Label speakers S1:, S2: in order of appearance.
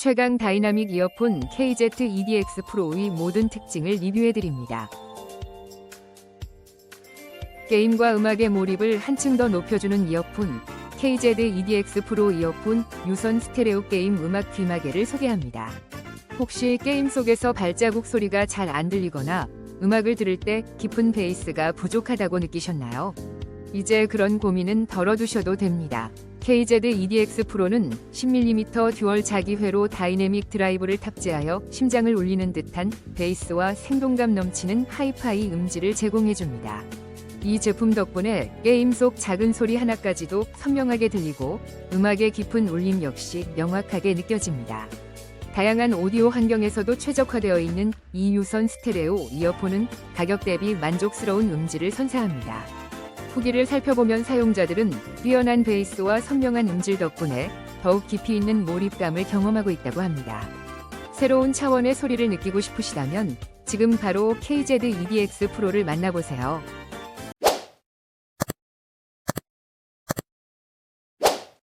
S1: 최강 다이나믹 이어폰 KZ EDX 프로의 모든 특징을 리뷰해드립니다. 게임과 음악의 몰입을 한층 더 높여주는 이어폰 KZ EDX 프로 이어폰 유선 스테레오 게임 음악 귀마개를 소개합니다. 혹시 게임 속에서 발자국 소리가 잘 안 들리거나 음악을 들을 때 깊은 베이스가 부족하다고 느끼셨나요? 이제 그런 고민은 덜어두셔도 됩니다. KZ EDX 프로는 10mm 듀얼 자기회로 다이내믹 드라이브를 탑재하여 심장을 울리는 듯한 베이스와 생동감 넘치는 하이파이 음질을 제공해줍니다. 이 제품 덕분에 게임 속 작은 소리 하나까지도 선명하게 들리고 음악의 깊은 울림 역시 명확하게 느껴집니다. 다양한 오디오 환경에서도 최적화되어 있는 이 유선 스테레오 이어폰은 가격 대비 만족스러운 음질을 선사합니다. 후기를 살펴보면 사용자들은 뛰어난 베이스와 선명한 음질 덕분에 더욱 깊이 있는 몰입감을 경험하고 있다고 합니다. 새로운 차원의 소리를 느끼고 싶으시다면 지금 바로 KZ EDX 프로를 만나보세요.